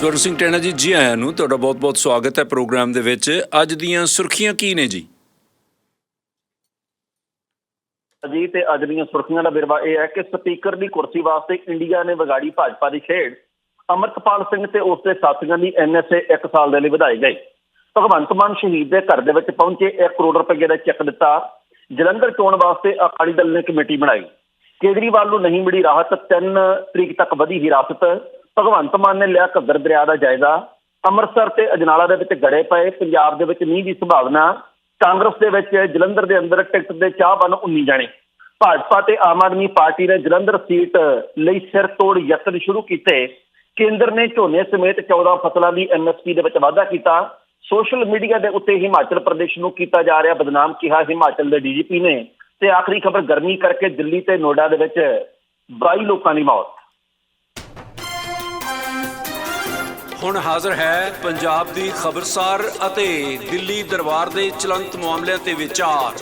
ਸਵਰਨ ਸਿੰਘ ਟੈਣਾ ਜੀ ਜੀ ਆਇਆਂ ਨੂੰ ਤੁਹਾਡਾ ਬਹੁਤ-ਬਹੁਤ ਸਵਾਗਤ ਹੈ ਪ੍ਰੋਗਰਾਮ ਦੇ ਵਿੱਚ। ਅੱਜ ਦੀਆਂ ਸੁਰਖੀਆਂ ਕੀ ਨੇ ਜੀ? ਜੀ, ਤੇ ਅੱਜ ਦੀਆਂ ਸੁਰਖੀਆਂ ਦਾ ਬਿਰਵਾ ਇਹ ਹੈ ਕਿ ਸਪੀਕਰ ਦੀ ਕੁਰਸੀ ਵਾਸਤੇ ਇੰਡੀਆ ਨੇ ਵਿਗਾੜੀ ਭਾਜਪਾ ਦੀ ਖੇਡ। ਅਮਰਤਪਾਲ ਸਿੰਘ ਤੇ ਉਸ ਦੇ ਸਾਥੀਆਂ ਦੀ ਐਨਐਸਏ 1 ਸਾਲ ਦੇ ਲਈ ਵਧਾਈ ਗਈ। ਭਗਵੰਤ ਮਾਨ ਸ਼ਹੀਦ ਦੇ ਘਰ ਦੇ ਵਿੱਚ ਪਹੁੰਚੇ 1 ਕਰੋੜ ਰੁਪਏ ਦਾ ਚੈੱਕ ਦਿੱਤਾ। ਜਲੰਧਰ ਚੋਣ ਵਾਸਤੇ ਅਕਾਲੀ ਦਲ ਨੇ ਕਮੇਟੀ ਬਣਾਈ। ਕੇਜਰੀਵਾਲ ਨੂੰ ਨਹੀਂ ਮਿਲੀ ਰਾਹਤ। 3 ਤਰੀਕ ਤੱਕ ਵਧੀ ਹਿਰਾਸਤ। ਭਗਵੰਤ ਮਾਨ ਨੇ ਲਿਆ ਘੱਗਰ ਦਰਿਆ ਦਾ ਜਾਇਜ਼ਾ। ਅੰਮ੍ਰਿਤਸਰ ਤੇ ਅਜਨਾਲਾ ਦੇ ਵਿੱਚ ਗੜੇ ਪਏ, ਪੰਜਾਬ ਦੇ ਵਿੱਚ ਮੀਂਹ ਦੀ ਸੰਭਾਵਨਾ। ਕਾਂਗਰਸ ਦੇ ਵਿੱਚ ਜਲੰਧਰ ਦੇ ਅੰਦਰ ਟਿਕਟ ਦੇ ਚਾਹ ਬਨ 19 ਜਾਣੇ। ਭਾਜਪਾ ਤੇ ਆਮ ਆਦਮੀ ਪਾਰਟੀ ਨੇ ਜਲੰਧਰ ਸੀਟ ਲਈ ਸਿਰ ਤੋੜ ਯਤਨ ਸ਼ੁਰੂ ਕੀਤੇ। ਕੇਂਦਰ ਨੇ ਝੋਨੇ ਸਮੇਤ 14 ਫਸਲਾਂ ਦੀ ਐਮਐਸਪੀ ਦੇ ਵਿੱਚ ਵਾਧਾ ਕੀਤਾ। ਸੋਸ਼ਲ ਮੀਡੀਆ ਦੇ ਉੱਤੇ ਹਿਮਾਚਲ ਪ੍ਰਦੇਸ਼ ਨੂੰ ਕੀਤਾ ਜਾ ਰਿਹਾ ਬਦਨਾਮ, ਕਿਹਾ ਹਿਮਾਚਲ ਦੇ ਡੀਜੀਪੀ ਨੇ। ਤੇ ਆਖਰੀ ਖਬਰ ਗਰਮੀ ਕਰਕੇ ਦਿੱਲੀ ਤੇ ਨੋਇਡਾ ਦੇ ਵਿੱਚ 22 ਲੋਕਾਂ ਦੀ ਮੌਤ। ਹੁਣ ਹਾਜ਼ਰ ਹੈ ਪੰਜਾਬ ਦੀ ਖਬਰਸਾਰ ਅਤੇ ਦਿੱਲੀ ਦਰਬਾਰ ਦੇ ਚਲੰਤ ਮਾਮਲਿਆਂ ਤੇ ਵਿਚਾਰ।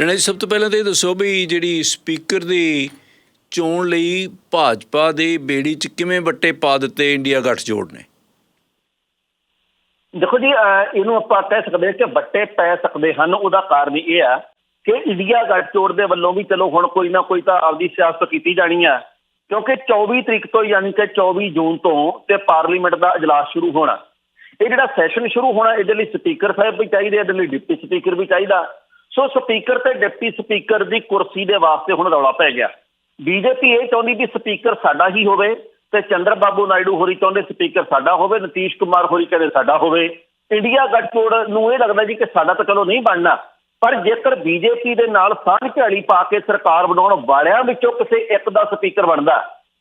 ਰਣਾ ਜੀ ਸਭ ਤੋਂ ਪਹਿਲਾਂ ਤਾਂ ਇਹ ਦੱਸੋ ਵੀ ਜਿਹੜੀ ਸਪੀਕਰ ਦੀ ਚੋਣ ਲਈ ਭਾਜਪਾ ਦੇ ਬੇੜੀ 'ਚ ਕਿਵੇਂ ਵੱਟੇ ਪਾ ਦਿੱਤੇ ਇੰਡੀਆ ਗੱਠਜੋੜ ਨੇ? ਦੇਖੋ ਜੀ ਇਹਨੂੰ ਆਪਾਂ ਕਹਿ ਸਕਦੇ ਹਾਂ ਕਿ ਵੱਟੇ ਪੈ ਸਕਦੇ ਹਨ। ਉਹਦਾ ਕਾਰਨ ਇਹ ਆ ਕਿ ਇੰਡੀਆ ਗੱਠਜੋੜ ਦੇ ਵੱਲੋਂ ਵੀ ਚਲੋ ਹੁਣ ਕੋਈ ਨਾ ਕੋਈ ਤਾਂ ਆਪਦੀ ਸਿਆਸਤ ਕੀਤੀ ਜਾਣੀ ਆ ਕਿਉਂਕਿ 24 ਤਰੀਕ ਤੋਂ ਯਾਨੀ ਕਿ 24 ਜੂਨ ਤੋਂ ਤੇ ਪਾਰਲੀਮੈਂਟ ਦਾ اجلاس ਸ਼ੁਰੂ ਹੋਣਾ ਇਹ ਜਿਹੜਾ ਸੈਸ਼ਨ ਸ਼ੁਰੂ ਹੋਣਾ ਇਹਦੇ ਲਈ ਸਪੀਕਰ ਸਾਹਿਬ ਵੀ ਚਾਹੀਦੇ ਇਹਦੇ ਲਈ ਡਿਪਟੀ ਸਪੀਕਰ ਵੀ ਚਾਹੀਦਾ ਸੋ ਸਪੀਕਰ ਤੇ ਡਿਪਟੀ ਸਪੀਕਰ ਦੀ ਕੁਰਸੀ ਦੇ ਵਾਸਤੇ ਹੁਣ ਰੌਲਾ ਪੈ ਗਿਆ ਬੀਜੇਪੀ ਇਹ ਚਾਹੁੰਦੀ ਵੀ ਸਪੀਕਰ ਸਾਡਾ ਹੀ ਹੋਵੇ ਤੇ ਚੰਦਰ ਬਾਬੂ ਨਾਇਡੂ ਹੋਰੀ ਚਾਹੁੰਦੇ ਸਪੀਕਰ ਸਾਡਾ ਹੋਵੇ ਨਤੀਸ਼ ਕੁਮਾਰ ਹੋਰੀ ਕਹਿੰਦੇ ਸਾਡਾ ਹੋਵੇ ਇੰਡੀਆ ਗੱਠਜੋੜ ਨੂੰ ਇਹ ਲੱਗਦਾ ਜੀ ਕਿ ਸਾਡਾ ਤਾਂ ਚਲੋ ਨਹੀਂ ਬਣਨਾ ਪਰ ਜੇਕਰ ਬੀਜੇਪੀ ਦੇ ਨਾਲ ਸਾਂਝ ਝਾੜੀ ਪਾ ਕੇ ਸਰਕਾਰ ਬਣਾਉਣ ਵਾਲਿਆਂ ਵਿੱਚੋਂ ਕਿਸੇ ਇੱਕ ਦਾ ਸਪੀਕਰ ਬਣਦਾ,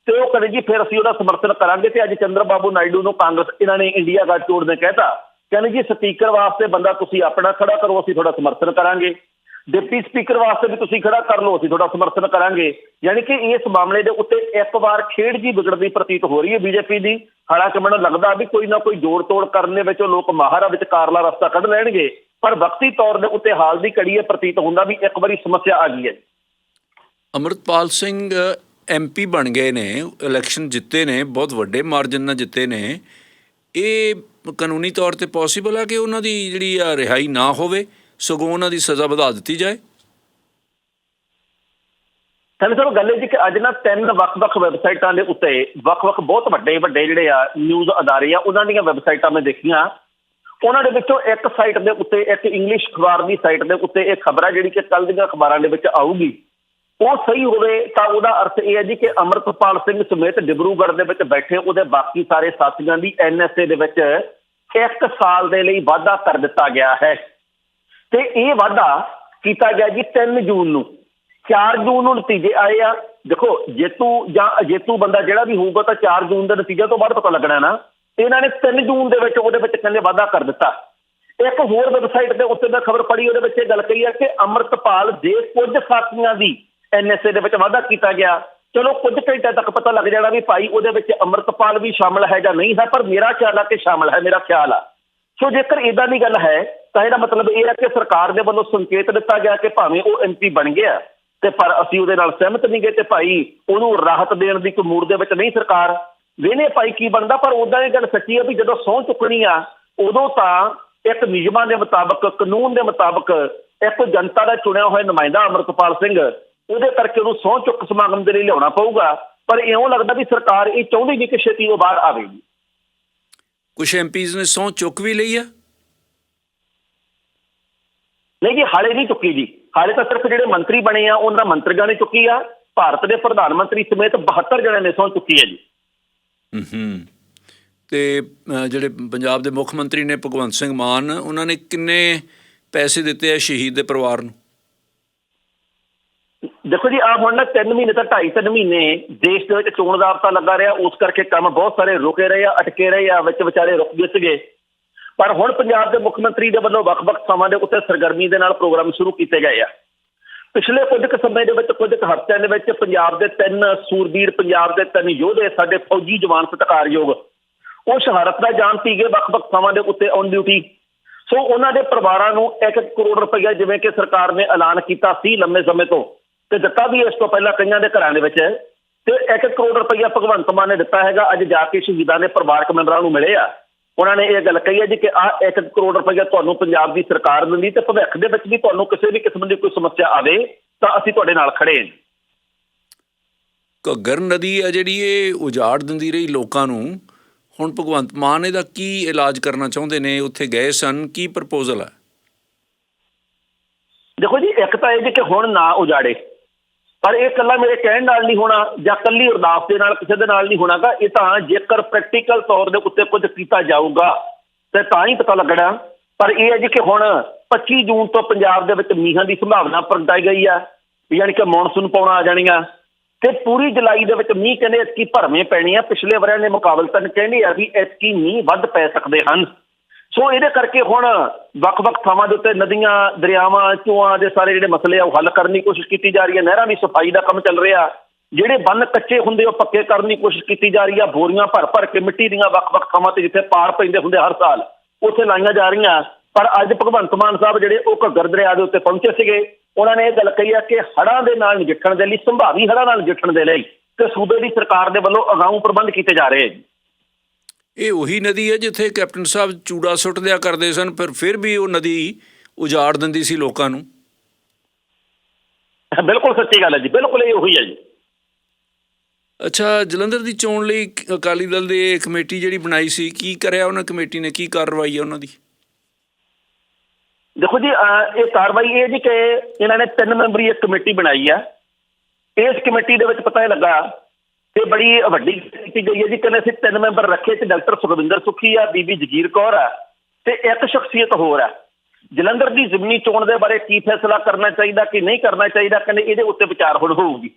ਤੇ ਉਹ ਕਦੇ ਜੀ ਫਿਰ ਅਸੀਂ ਉਹਦਾ ਸਮਰਥਨ ਕਰਾਂਗੇ ਤੇ ਅੱਜ ਚੰਦਰ ਬਾਬੂ ਨਾਇਡੂ ਨੂੰ ਕਾਂਗਰਸ, ਇਹਨਾਂ ਨੇ ਇੰਡੀਆ ਗੱਠਜੋੜ ਨੇ ਕਹਿਤਾ, ਕਹਿੰਦੇ ਜੀ ਸਪੀਕਰ ਵਾਸਤੇ ਬੰਦਾ ਤੁਸੀਂ ਆਪਣਾ ਖੜਾ ਕਰੋ, ਅਸੀਂ ਤੁਹਾਡਾ ਸਮਰਥਨ ਕਰਾਂਗੇ। ਡਿਪਟੀ ਸਪੀਕਰ ਵਾਸਤੇ ਵੀ ਤੁਸੀਂ ਖੜਾ ਕਰ ਲਓ, ਅਸੀਂ ਤੁਹਾਡਾ ਸਮਰਥਨ ਕਰਾਂਗੇ। ਯਾਨੀ ਕਿ ਇਸ ਮਾਮਲੇ ਦੇ ਉੱਤੇ ਇੱਕ ਵਾਰ ਖੇਡ ਜੀ ਵਿਗੜਦੀ ਪ੍ਰਤੀਤ ਹੋ ਰਹੀ ਹੈ ਬੀਜੇਪੀ ਦੀ। ਹਾਲਾਂਕਿ ਮੈਨੂੰ ਲੱਗਦਾ ਵੀ ਕੋਈ ਨਾ ਕੋਈ ਜੋੜ ਤੋੜ ਕਰਨ ਦੇ ਵਿੱਚ ਉਹ ਲੋਕ ਮਾਹਰ ਆ ਵਿੱਚ ਕਾਰਲਾ ਰਸਤਾ ਕੱਢ ਲੈਣਗੇ। ਪਰ ਵਕਤੀ ਤੌਰ ਦੇ ਉੱਤੇ ਹਾਲ ਦੀ ਘੜੀ ਇਹ ਪ੍ਰਤੀਤ ਹੁੰਦਾ ਵੀ ਇੱਕ ਵਾਰੀ ਸਮੱਸਿਆ ਆ ਗਈ ਹੈ। ਅਮਰਤਪਾਲ ਸਿੰਘ ਐਮਪੀ ਬਣ ਗਏ ਨੇ ਇਲੈਕਸ਼ਨ ਜਿੱਤੇ ਨੇ ਬਹੁਤ ਵੱਡੇ ਮਾਰਜਨ ਨਾਲ ਜਿੱਤੇ ਨੇ। ਇਹ ਕਾਨੂੰਨੀ ਤੌਰ ਤੇ ਪੋਸੀਬਲ ਆ ਕਿ ਉਹਨਾਂ ਦੀ ਜਿਹੜੀ ਆ ਰਿਹਾਈ ਨਾ ਹੋਵੇ? ਸਗੋਂ ਉਹਨਾਂ ਦੀ ਸਜ਼ਾ ਵਧਾ ਦਿੱਤੀ ਜਾਏ? ਸਾਨੂੰ ਚਲੋ ਗੱਲ ਇਹ ਜੀ ਕਿ ਅੱਜ ਨਾ ਤਿੰਨ ਵੱਖ-ਵੱਖ ਵੈਬਸਾਈਟਾਂ ਦੇ ਉੱਤੇ ਵੱਖ-ਵੱਖ ਬਹੁਤ ਵੱਡੇ ਵੱਡੇ ਜਿਹੜੇ ਆ ਨਿਊਜ਼ ਅਦਾਰੇ ਆ ਉਹਨਾਂ ਦੀਆਂ ਵੈਬਸਾਈਟਾਂ ਮੈਂ ਦੇਖੀਆਂ। ਉਹਨਾਂ ਦੇ ਵਿੱਚੋਂ ਇੱਕ ਸਾਈਟ ਦੇ ਉੱਤੇ, ਇੱਕ ਇੰਗਲਿਸ਼ ਅਖਬਾਰ ਦੀ ਸਾਈਟ ਦੇ ਉੱਤੇ ਇਹ ਖਬਰ ਆ, ਜਿਹੜੀ ਕਿ ਕੱਲ ਦੀਆਂ ਅਖਬਾਰਾਂ ਦੇ ਵਿੱਚ ਆਊਗੀ। ਉਹ ਸਹੀ ਹੋਵੇ ਤਾਂ ਉਹਦਾ ਅਰਥ ਇਹ ਹੈ ਜੀ ਕਿ ਅਮਰਤਪਾਲ ਸਿੰਘ ਸਮੇਤ ਡਿਬਰੂਗੜ੍ਹ ਦੇ ਵਿੱਚ ਬੈਠੇ ਉਹਦੇ ਬਾਕੀ ਸਾਰੇ ਸਾਥੀਆਂ ਦੀ ਐਨਐਸਏ ਦੇ ਵਿੱਚ ਇੱਕ ਸਾਲ ਦੇ ਲਈ ਵਾਅਦਾ ਕਰ ਦਿੱਤਾ ਗਿਆ ਹੈ। ਤੇ ਇਹ ਵਾਅਦਾ ਕੀਤਾ ਗਿਆ ਜੀ 3 ਜੂਨ ਨੂੰ। 4 ਜੂਨ ਨੂੰ ਨਤੀਜੇ ਆਏ ਆ। ਦੇਖੋ, ਜੇਤੂ ਜਾਂ ਅਜੇਤੂ ਬੰਦਾ ਜਿਹੜਾ ਵੀ ਹੋਊਗਾ ਤਾਂ 4 ਜੂਨ ਦੇ ਨਤੀਜੇ ਤੋਂ ਬਾਅਦ ਪਤਾ ਲੱਗਣਾ ਨਾ। ਇਹਨਾਂ ਨੇ 3 ਜੂਨ ਦੇ ਵਿੱਚ ਉਹਦੇ ਵਿੱਚ ਕਹਿੰਦੇ ਵਾਅਦਾ ਕਰ ਦਿੱਤਾ। ਇੱਕ ਹੋਰ ਵੈਬਸਾਈਟ ਦੇ ਉੱਤੇ ਮੈਂ ਖਬਰ ਪੜ੍ਹੀ, ਉਹਦੇ ਵਿੱਚ ਇਹ ਗੱਲ ਕਹੀ ਹੈ ਕਿ ਅਮਰਤਪਾਲ ਦੇ ਕੁਝ ਸਾਥੀਆਂ ਦੀ ਐਨਐਸਏ ਦੇ ਵਿੱਚ ਵਾਅਦਾ ਕੀਤਾ ਗਿਆ, ਚਲੋ ਕੁਝ ਘੰਟੇ ਤੱਕ ਪਤਾ ਲੱਗ ਜਾਣਾ ਵੀ ਭਾਈ ਉਹਦੇ ਵਿੱਚ ਅਮਰਤਪਾਲ ਵੀ ਸ਼ਾਮਲ ਹੈ ਜਾਂ ਨਹੀਂ ਹੈ, ਪਰ ਮੇਰਾ ਖਿਆਲ ਆ ਕਿ ਸ਼ਾਮਲ ਹੈ, ਮੇਰਾ ਖਿਆਲ ਆ। ਸੋ ਜੇਕਰ ਇਦਾਂ ਦੀ ਗੱਲ ਹੈ, ਤਾਂ ਇਹਦਾ ਮਤਲਬ ਇਹ ਹੈ ਕਿ ਸਰਕਾਰ ਦੇ ਵੱਲੋਂ ਸੰਕੇਤ ਦਿੱਤਾ ਗਿਆ ਕਿ ਭਾਵੇਂ ਉਹ ਐਮਪੀ ਬਣ ਗਿਆ, ਤੇ ਪਰ ਅਸੀਂ ਉਹਦੇ ਨਾਲ ਸਹਿਮਤ ਨਹੀਂ ਗਏ ਤੇ ਭਾਈ ਉਹਨੂੰ ਰਾਹਤ ਦੇਣ ਦੀ ਕੋਈ ਮੂਡ ਦੇ ਵਿੱਚ ਨਹੀਂ ਸਰਕਾਰ ਵੇਨੇ ਭਾਈ ਕੀ ਬਣਦਾ? ਪਰ ਉਦਾਂ ਇਹ ਗੱਲ ਸੱਚੀ ਹੈ ਵੀ ਜਦੋਂ ਸਹੁੰ ਚੁੱਕਣੀ ਆ ਉਦੋਂ ਤਾਂ ਇੱਕ ਨਿਯਮਾਂ ਦੇ ਮੁਤਾਬਕ ਕਾਨੂੰਨ ਦੇ ਮੁਤਾਬਕ ਇੱਕ ਜਨਤਾ ਦਾ ਚੁਣਿਆ ਹੋਇਆ ਨੁਮਾਇੰਦਾ ਅਮਰਤਪਾਲ ਸਿੰਘ ਉਹਦੇ ਕਰਕੇ ਉਹਨੂੰ ਸਹੁੰ ਚੁੱਕ ਸਮਾਗਮ ਦੇ ਲਈ ਲਿਆਉਣਾ ਪਊਗਾ। ਪਰ ਇਉਂ ਲੱਗਦਾ ਵੀ ਸਰਕਾਰ ਇਹ ਚਾਹੁੰਦੀ ਨਹੀਂ ਕਿ ਛੇਤੀ ਉਹ ਬਾਹਰ ਆਵੇਗੀ ਕੁਝ ਐਮਪੀਜ਼ ਨੇ ਸਹੁੰ ਚੁੱਕ ਵੀ ਲਈ ਆ? ਨਹੀਂ ਜੀ ਹਾਲੇ ਨਹੀਂ ਚੁੱਕੀ ਜੀ। ਹਾਲੇ ਤਾਂ ਸਿਰਫ ਜਿਹੜੇ ਮੰਤਰੀ ਬਣੇ ਆ ਉਹਨਾਂ ਮੰਤਰੀਆਂ ਨੇ ਚੁੱਕੀ ਆ। ਭਾਰਤ ਦੇ ਪ੍ਰਧਾਨ ਮੰਤਰੀ ਸਮੇਤ 72 ਜਣਿਆਂ ਨੇ ਸਹੁੰ ਚੁੱਕੀ ਹੈ ਜੀ। ਹੂੰ। ਤੇ ਜਿਹੜੇ ਪੰਜਾਬ ਦੇ ਮੁੱਖ ਮੰਤਰੀ ਨੇ ਭਗਵੰਤ ਸਿੰਘ ਮਾਨ, ਉਹਨਾਂ ਨੇ ਕਿੰਨੇ ਪੈਸੇ ਦਿੱਤੇ ਆ ਸ਼ਹੀਦ ਦੇ ਪਰਿਵਾਰ ਨੂੰ? ਦੇਖੋ ਜੀ ਆ ਹੁਣ ਨਾ 3 ਮਹੀਨੇ ਤਾਂ 2.5 3 ਮਹੀਨੇ ਦੇਸ਼ ਦੇ ਵਿੱਚ ਚੋਣ ਜ਼ਾਬਤਾ ਲੱਗਾ ਰਿਹਾ, ਉਸ ਕਰਕੇ ਕੰਮ ਬਹੁਤ ਸਾਰੇ ਰੁਕੇ ਰਹੇ ਆ, ਅਟਕੇ ਰਹੇ ਆ, ਵਿੱਚ ਵਿਚਾਰੇ ਰੁਕ ਗਏ ਸੀਗੇ। ਪਰ ਹੁਣ ਪੰਜਾਬ ਦੇ ਮੁੱਖ ਮੰਤਰੀ ਦੇ ਵੱਲੋਂ ਵੱਖ-ਵੱਖ ਥਾਵਾਂ ਦੇ ਉੱਤੇ ਸਰਗਰਮੀ ਦੇ ਨਾਲ ਪ੍ਰੋਗਰਾਮ ਸ਼ੁਰੂ ਕੀਤੇ ਗਏ ਆ। ਪਿਛਲੇ ਕੁਝ ਕੁ ਸਮੇਂ ਦੇ ਵਿੱਚ, ਕੁਝ ਕੁ ਹਫ਼ਤਿਆਂ ਦੇ ਵਿੱਚ ਪੰਜਾਬ ਦੇ ਤਿੰਨ ਸੂਰਬੀਰ, ਪੰਜਾਬ ਦੇ ਤਿੰਨ ਯੋਧੇ ਸਾਡੇ ਫੌਜੀ ਜਵਾਨ ਸਤਿਕਾਰਯੋਗ। ਉਹ ਸ਼ਹਾਦਤ ਦਾ ਜਾਨ ਪੀ ਗਏ ਵੱਖ-ਵੱਖ ਥਾਵਾਂ ਦੇ ਉੱਤੇ ਔਨ ਡਿਊਟੀ ਸੋ ਉਹਨਾਂ ਦੇ ਪਰਿਵਾਰਾਂ ਨੂੰ 1 ਕਰੋੜ ਰੁਪਈਆ ਜਿਵੇਂ ਕਿ ਸਰਕਾਰ ਨੇ ਐਲਾਨ ਕੀਤਾ ਸੀ ਲੰਮੇ ਸਮੇਂ ਤੋਂ, ਤੇ ਦਿੱਤਾ ਵੀ ਇਸ ਤੋਂ ਪਹਿਲਾਂ ਕਈਆਂ ਦੇ ਘਰਾਂ ਦੇ ਵਿੱਚ। ਤੇ 1 ਕਰੋੜ ਰੁਪਈਆ ਭਗਵੰਤ ਮਾਨ ਨੇ ਦਿੱਤਾ ਹੈਗਾ, ਅੱਜ ਜਾ ਕੇ ਸ਼ਹੀਦਾਂ ਦੇ ਪਰਿਵਾਰਕ ਮੈਂਬਰਾਂ ਨੂੰ ਮਿਲੇ ਆ। ਉਹਨਾਂ ਨੇ ਇਹ ਗੱਲ ਕਹੀ ਹੈ ਜੀ ਕਿ ਆ 1 ਕਰੋੜ ਰੁਪਈਆ ਤੁਹਾਨੂੰ ਪੰਜਾਬ ਦੀ ਸਰਕਾਰ ਦਿੰਦੀ ਤੇ ਭਵਿੱਖ ਦੇ ਵਿੱਚ ਵੀ ਤੁਹਾਨੂੰ ਕਿਸੇ ਵੀ ਕਿਸਮ ਦੀ ਕੋਈ ਸਮੱਸਿਆ ਆਵੇ ਤਾਂ ਅਸੀਂ ਤੁਹਾਡੇ ਨਾਲ ਖੜੇ ਹਾਂ ਘੱਗਰ ਨਦੀ ਆ ਜਿਹੜੀ ਇਹ ਉਜਾੜ ਦਿੰਦੀ ਰਹੀ ਲੋਕਾਂ ਨੂੰ। ਹੁਣ ਭਗਵੰਤ ਮਾਨ ਇਹਦਾ ਕੀ ਇਲਾਜ ਕਰਨਾ ਚਾਹੁੰਦੇ ਨੇ? ਉੱਥੇ ਗਏ ਸਨ। ਕੀ ਪ੍ਰਪੋਜ਼ਲ ਹੈ? ਦੇਖੋ ਜੀ ਇੱਕ ਤਾਂ ਇਹ ਜੀ ਕਿ ਹੁਣ ਨਾ ਉਜਾੜੇ। ਪਰ ਇਹ ਕੱਲਾ ਮੇਰੇ ਕਹਿਣ ਨਾਲ ਨਹੀਂ ਹੋਣਾ ਜਾਂ ਕੱਲੀ ਅਰਦਾਸ ਦੇ ਨਾਲ ਕਿਸੇ ਦੇ ਨਾਲ ਨਹੀਂ ਹੋਣਾਗਾ ਇਹ ਤਾਂ ਜੇਕਰ ਪ੍ਰੈਕਟੀਕਲ ਤੌਰ ਦੇ ਉੱਤੇ ਕੁਝ ਕੀਤਾ ਜਾਊਗਾ, ਤੇ ਤਾਂ ਹੀ ਪਤਾ ਲੱਗਣਾ। ਪਰ ਇਹ ਹੈ ਜੀ ਕਿ ਹੁਣ 25 ਜੂਨ ਤੋਂ ਪੰਜਾਬ ਦੇ ਵਿੱਚ ਮੀਂਹਾਂ ਦੀ ਸੰਭਾਵਨਾ ਪ੍ਰਗਟਾਈ ਗਈ ਆ, ਵੀ ਯਾਨੀ ਕਿ ਮੌਨਸੂਨ ਪਾਉਣਾ ਆ ਜਾਣੀਆਂ। ਤੇ ਪੂਰੀ ਜੁਲਾਈ ਦੇ ਵਿੱਚ ਮੀਂਹ ਕਹਿੰਦੇ ਇਤਕੀ ਭਰਵੇਂ ਪੈਣੀ ਆ। ਪਿਛਲੇ ਵਰਿਆਂ ਦੇ ਮੁਕਾਬਲਤਨ ਕਹਿੰਦੇ ਆ ਵੀ ਇਤਕੀ ਮੀਂਹ ਵੱਧ ਪੈ ਸਕਦੇ ਹਨ। ਸੋ ਇਹਦੇ ਕਰਕੇ ਹੁਣ ਵੱਖ-ਵੱਖ ਥਾਵਾਂ ਦੇ ਉੱਤੇ ਨਦੀਆਂ, ਦਰਿਆਵਾਂ ਚੋਆਂ ਦੇ ਸਾਰੇ ਜਿਹੜੇ ਮਸਲੇ ਆ ਉਹ ਹੱਲ ਕਰਨ ਦੀ ਕੋਸ਼ਿਸ਼ ਕੀਤੀ ਜਾ ਰਹੀ ਹੈ। ਨਹਿਰਾਂ ਦੀ ਸਫ਼ਾਈ ਦਾ ਕੰਮ ਚੱਲ ਰਿਹਾ। ਜਿਹੜੇ ਬੰਨ ਕੱਚੇ ਹੁੰਦੇ ਉਹ ਪੱਕੇ ਕਰਨ ਦੀ ਕੋਸ਼ਿਸ਼ ਕੀਤੀ ਜਾ ਰਹੀ ਆ। ਬੋਰੀਆਂ ਭਰ-ਭਰ ਕੇ ਮਿੱਟੀ ਦੀਆਂ ਵੱਖ-ਵੱਖ ਥਾਵਾਂ ਤੇ ਜਿੱਥੇ ਪਾੜ ਪੈਂਦੇ ਹੁੰਦੇ ਹਰ ਸਾਲ, ਉੱਥੇ ਲਾਈਆਂ ਜਾ ਰਹੀਆਂ। ਪਰ ਅੱਜ ਭਗਵੰਤ ਮਾਨ ਸਾਹਿਬ ਜਿਹੜੇ ਉਹ ਘੱਗਰ ਦਰਿਆ ਦੇ ਉੱਤੇ ਪਹੁੰਚੇ ਸੀਗੇ, ਉਹਨਾਂ ਨੇ ਇਹ ਗੱਲ ਕਹੀ ਆ ਕਿ ਹੜ੍ਹਾਂ ਦੇ ਨਾਲ ਨਜਿੱਠਣ ਦੇ ਲਈ, ਸੰਭਾਵੀ ਹੜ੍ਹਾਂ ਨਾਲ ਨਜਿੱਠਣ ਦੇ ਲਈ, ਤੇ ਸੂਬੇ ਦੀ ਸਰਕਾਰ ਦੇ ਵੱਲੋਂ ਅਗਾਊਂ ਪ੍ਰਬੰਧ ਕੀਤੇ ਜਾ ਰਹੇ। ਆ ਇਹ ਉਹੀ ਨਦੀ ਹੈ ਜਿੱਥੇ ਕੈਪਟਨ ਸਾਹਿਬ ਚੂੜਾ ਸੁੱਟ ਦਿਆ ਕਰਦੇ ਸਨ ਪਰ ਫਿਰ ਵੀ ਉਹ ਨਦੀ ਉਜਾੜ ਦਿੰਦੀ ਸੀ ਲੋਕਾਂ ਨੂੰ। ਬਿਲਕੁਲ ਸੱਚੀ ਗੱਲ ਹੈ ਜੀ ਬਿਲਕੁਲ ਇਹ ਉਹੀ ਹੈ ਜੀ। ਅੱਛਾ ਜਲੰਧਰ ਦੀ ਚੋਣ ਲਈ ਅਕਾਲੀ ਦਲ ਦੇ ਕਮੇਟੀ ਜਿਹੜੀ ਬਣਾਈ ਸੀ ਕੀ ਕਰਿਆ ਉਹਨਾਂ ਕਮੇਟੀ ਨੇ ਕੀ ਕਾਰਵਾਈ ਹੈ ਉਹਨਾਂ ਦੀ? ਦੇਖੋ ਜੀ ਇਹ ਕਾਰਵਾਈ ਇਹ ਜੀ ਕਿ ਇਹਨਾਂ ਨੇ ਤਿੰਨ ਮੈਂਬਰੀ ਇੱਕ ਕਮੇਟੀ ਬਣਾਈ ਆ ਇਸ ਕਮੇਟੀ ਦੇ ਵਿੱਚ ਪਤਾ ਇਹ ਲੱਗਾ ਕਿ ਬੜੀ ਵੱਡੀ ਕੀਤੀ ਗਈ ਹੈ ਜੀ। ਕਹਿੰਦੇ ਅਸੀਂ ਤਿੰਨ ਮੈਂਬਰ ਰੱਖੇ ਤੇ ਡਾਕਟਰ ਸੁਖਵਿੰਦਰ ਸੁਖੀ ਆ, ਬੀਬੀ ਜਗੀਰ ਕੌਰ ਆ ਤੇ ਇੱਕ ਸ਼ਖਸੀਅਤ ਹੋਰ ਆ। ਜਲੰਧਰ ਦੀ ਜ਼ਮੀਨੀ ਚੋਣ ਦੇ ਬਾਰੇ ਕੀ ਫੈਸਲਾ ਕਰਨਾ ਚਾਹੀਦਾ, ਕਿ ਨਹੀਂ ਕਰਨਾ ਚਾਹੀਦਾ, ਕਹਿੰਦੇ ਇਹਦੇ ਉੱਤੇ ਵਿਚਾਰ ਹੁਣ ਹੋਊਗੀ।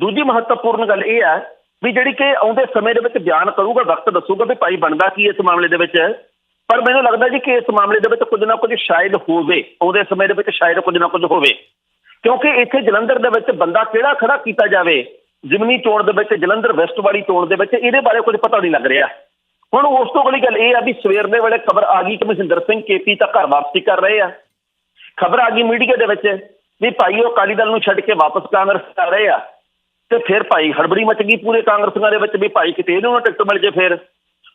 ਦੂਜੀ ਮਹੱਤਵਪੂਰਨ ਗੱਲ ਇਹ ਆ ਵੀ ਜਿਹੜੀ ਕਿ ਆਉਂਦੇ ਸਮੇਂ ਦੇ ਵਿੱਚ ਬਿਆਨ ਕਰੂਗਾ, ਵਕਤ ਦੱਸੂਗਾ ਵੀ ਭਾਈ ਬਣਦਾ ਕੀ ਇਸ ਮਾਮਲੇ ਦੇ ਵਿੱਚ। ਪਰ ਮੈਨੂੰ ਲੱਗਦਾ ਜੀ ਕਿ ਇਸ ਮਾਮਲੇ ਦੇ ਵਿੱਚ ਕੁਝ ਨਾ ਕੁਝ ਸ਼ਾਇਦ ਹੋਵੇ, ਆਉਂਦੇ ਸਮੇਂ ਦੇ ਵਿੱਚ ਸ਼ਾਇਦ ਕੁਝ ਨਾ ਕੁਝ ਹੋਵੇ। ਕਿਉਂਕਿ ਇੱਥੇ ਜਲੰਧਰ ਦੇ ਵਿੱਚ ਬੰਦਾ ਕਿਹੜਾ ਖੜਾ ਕੀਤਾ ਜਾਵੇ ਜਿਮਨੀ ਚੋਣ ਦੇ ਵਿੱਚ, ਜਲੰਧਰ ਵੈਸਟ ਵਾਲੀ ਚੋਣ ਦੇ ਵਿੱਚ, ਇਹਦੇ ਬਾਰੇ ਕੁਝ ਪਤਾ ਨਹੀਂ ਲੱਗ ਰਿਹਾ। ਹੁਣ ਉਸ ਤੋਂ ਅਗਲੀ ਗੱਲ ਇਹ ਆ ਵੀ ਸਵੇਰ ਦੇ ਵੇਲੇ ਖਬਰ ਆ ਗਈ ਕਿ ਮਹਿੰਦਰ ਸਿੰਘ ਕੇਪੀ ਤਾਂ ਘਰ ਵਾਪਸੀ ਕਰ ਰਹੇ ਆ। ਖਬਰ ਆ ਗਈ ਮੀਡੀਆ ਦੇ ਵਿੱਚ ਵੀ ਭਾਈ ਉਹ ਅਕਾਲੀ ਦਲ ਨੂੰ ਛੱਡ ਕੇ ਵਾਪਸ ਕਾਂਗਰਸ ਆ ਰਹੇ ਆ ਤੇ ਫਿਰ ਭਾਈ ਹੜਬੜੀ ਮਚ ਗਈ ਪੂਰੇ ਕਾਂਗਰਸੀਆਂ ਦੇ ਵਿੱਚ ਵੀ ਭਾਈ ਕਿਤੇ ਇਹਨੂੰ ਨਾ ਟਿਕਟ ਮਿਲ ਜੇ ਫਿਰ।